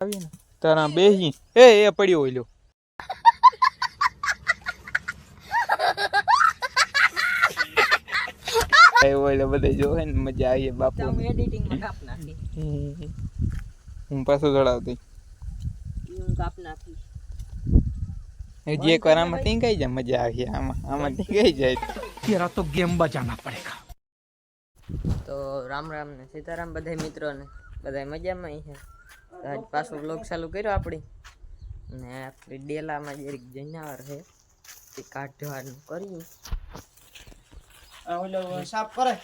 આવીને તારા બેહી એ એ પડ્યો ઓલ્યો ચડાવતી હજી એક આમાં ટીંકાઈ મજા આવી આમાં. આમાં ટીંકાઈ તો ગેમ બજાના પડેગા તો રામ રામ ને સીતારામ બધા મિત્રોને. બધા મજામાં અહીં છે તો આજ પાછો બ્લોગ ચાલુ કર્યો આપણી ને આપણી ડેલામાં જરીક જનાવર છે તે કાઢવાનું કર્યું આ ઓલો સાફ કરે.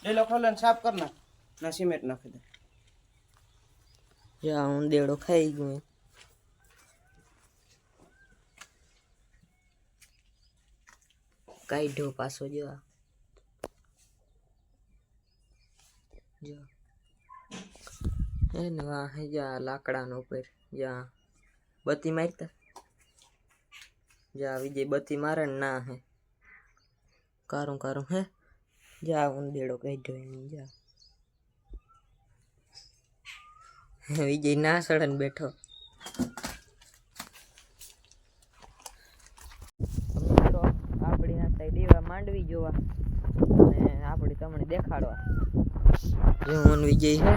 ડેલો ખોલે ને સાફ કર નાખ. ના સિમેન્ટ નાખી દે. જ્યાં હું દેડો ખાઈ ગયું કાઢ્યો પાછો જો આ. જો. હે ને વાહ હે જા લાકડાનો ઉપર જ્યાં બત્તી મારતા. જા વિજય બત્તી મારે ને હે. કારું કારું, હે. જા કહી કાઢ્યો એની, જા. વિજય ના સડન બેઠો. આપણી આ સાઈડ એવા માંડવી જોવા. અને આપણે તમને દેખાડવા. જેવું વિજય છે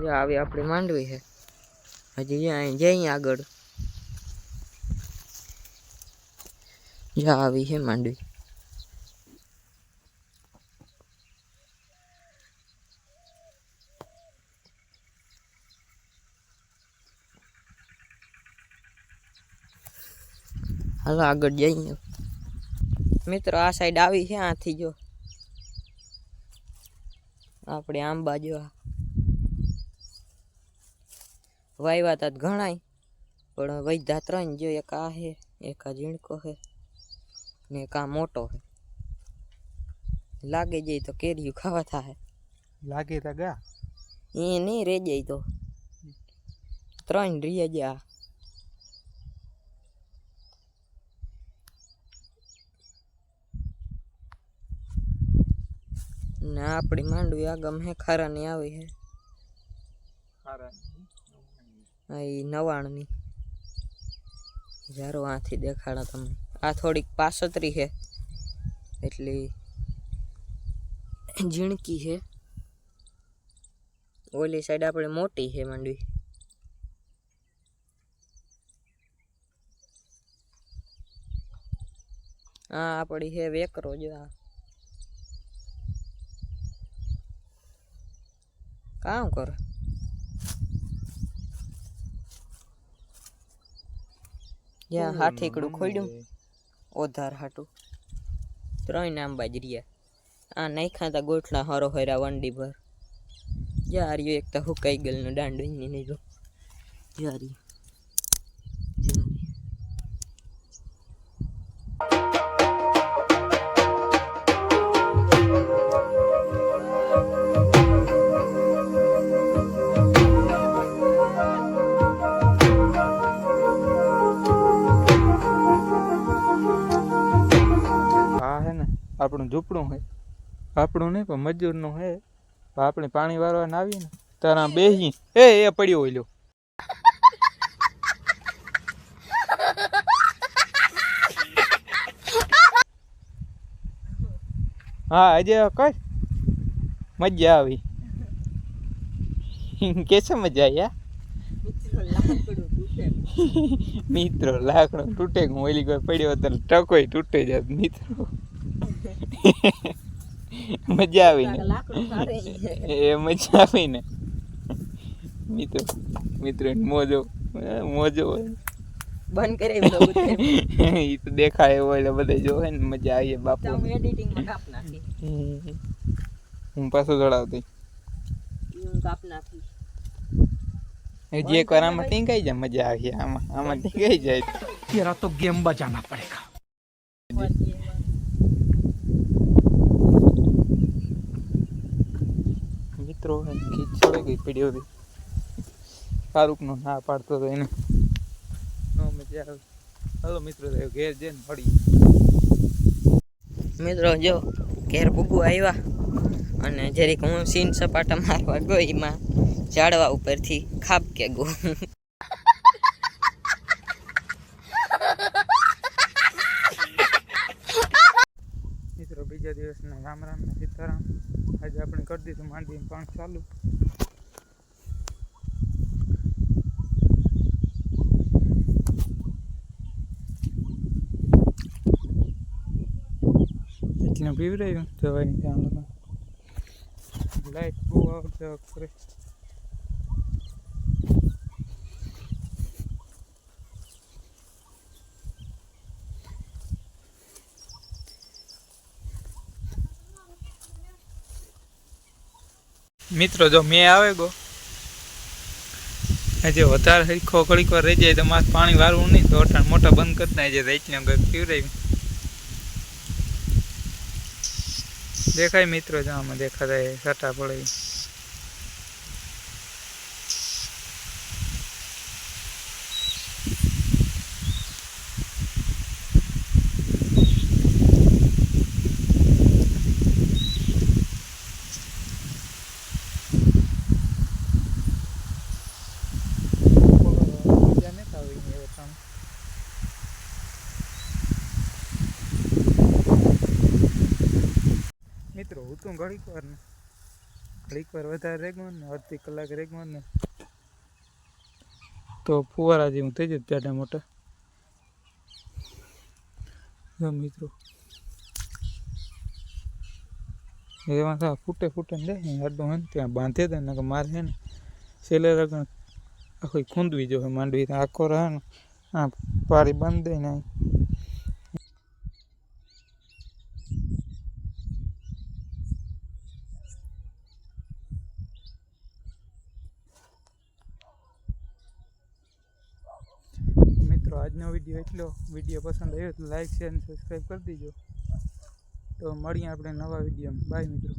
જો આવી આપણી માંડવી છે. હજી અહીં જઈએ આગળ. જ્યાં આવી છે માંડવી. હાલો આગળ જઈએ. મિત્રો, આ સાઈડ આવી છે આથી જો. આપણે આંબા જો આ. વાવ્યા તા ઘણાય પણ વૈધા ત્રણ જો એક આ હે એક આ ઝીણકો હે ને એક આ મોટો હે. લાગે જાય તો કેરીયું ખાવા થાય લાગે તો ગા એ નહીં રે જાય તો. ત્રણ રીએ જા ને આપણી માંડવી આગમ હે ખારાની આવી હે. આ નવાણની. જારો આથી દેખાડા તમને. આ થોડીક પાસતરી છે એટલે ઝીણકી છે ઓલી સાઈડ આપણે મોટી છે માંડવી. આ આપણી છે વેકરો જો આ. કામ કર. જ્યાં હાથીકડું ખોલ્યું. ઓધાર હાટું. ત્રણ નામ જ રહ્યા. આ નાખ્યા તા ગોઠલા હરો હરા વંડી ભર જાર્યું એક તો હુકાઈ ગયેલું દાંડું નહીં જો જારી આપણું ઝૂંપડું હોય, આપણું નહીં, પણ મજૂરનું હે આપણે પાણી વારવાને આવીએ ને તારા બેહી. એ એ પડ્યો ઓલ્યો હા, આજે કઈ? મજા આવી. કેસે મજા આવી મિત્રો, લાકડો તૂટે હું ઓલી કોઈ પડ્યો ત્યારે ટકોય તૂટે જાત મિત્રો. મજા આવીને એ મજા આવીને મિત્રો મિત્રો મોજો. મોજો બંધ કરે એ તો દેખાય એવો એટલે બધે જોવે ને મજા આવી બાપુ. હું પાછો ચડાવતી જે એક વાર આમાં ટીંકાઈ જાય મજા આવી. આમાં આમાં ટીંકાઈ જાય. તેરા તો ગેમ બજાના પડેગા ગઈ પીડી હતી શાહરૂખનો ના પાડતો હતો એને. હલો મિત્રો ઘેર જઈને મળી મિત્રો જો ઘેર બુબુ આવ્યા અને જરીક હું સીન સપાટા મારવા ગઈ એમાં ઝાડવા ઉપરથી ખાપ કે ગો. મિત્રો બીજા દિવસના રામ રામ ને સીતારામ. આજે આપણે કરી દીધું માંડી પાણી ચાલુ. એટલે પીવડાવ્યું જવાની ત્યાં લોકો લાઈટ બહુ કરે મિત્રો, જો મેં આવે ગો. હજી વધારે હરખો ઘડીક વાર રહી જાય તો મારે પાણી વારવું નહીં, તો અટાણ મોટા બંધ કરી નાખે છે એટલે કંઈક દેખાય મિત્રો જો આમાં દેખાતા સટા પડે ઈ. મજા નથી આવી એવો કામ મિત્રો ઘડીક વાર ને. ઘડીક વાર વધારે રેગવાનું ને, અડધી કલાક રેગવાનું ને. તો ફુવારા જેવું થઈ જાય જાડા મોટા. મિત્રો. એમાં તો ફૂટે ફૂટે ને આડું હે ને ત્યાં બાંધે દે ને મારે હે ને છેલ્લે રગણ આખી ખૂંદવી જો માંડવી આખો રહે ને. આ પારી બાંધી દે ને મિત્રો આજનો વીડિયો એટલો. વીડિયો પસંદ આવ્યો તો લાઈક શેર અને સબસ્ક્રાઈબ કરી દીજો. તો મળીએ આપણે નવા વિડીયોમાં. બાય મિત્રો.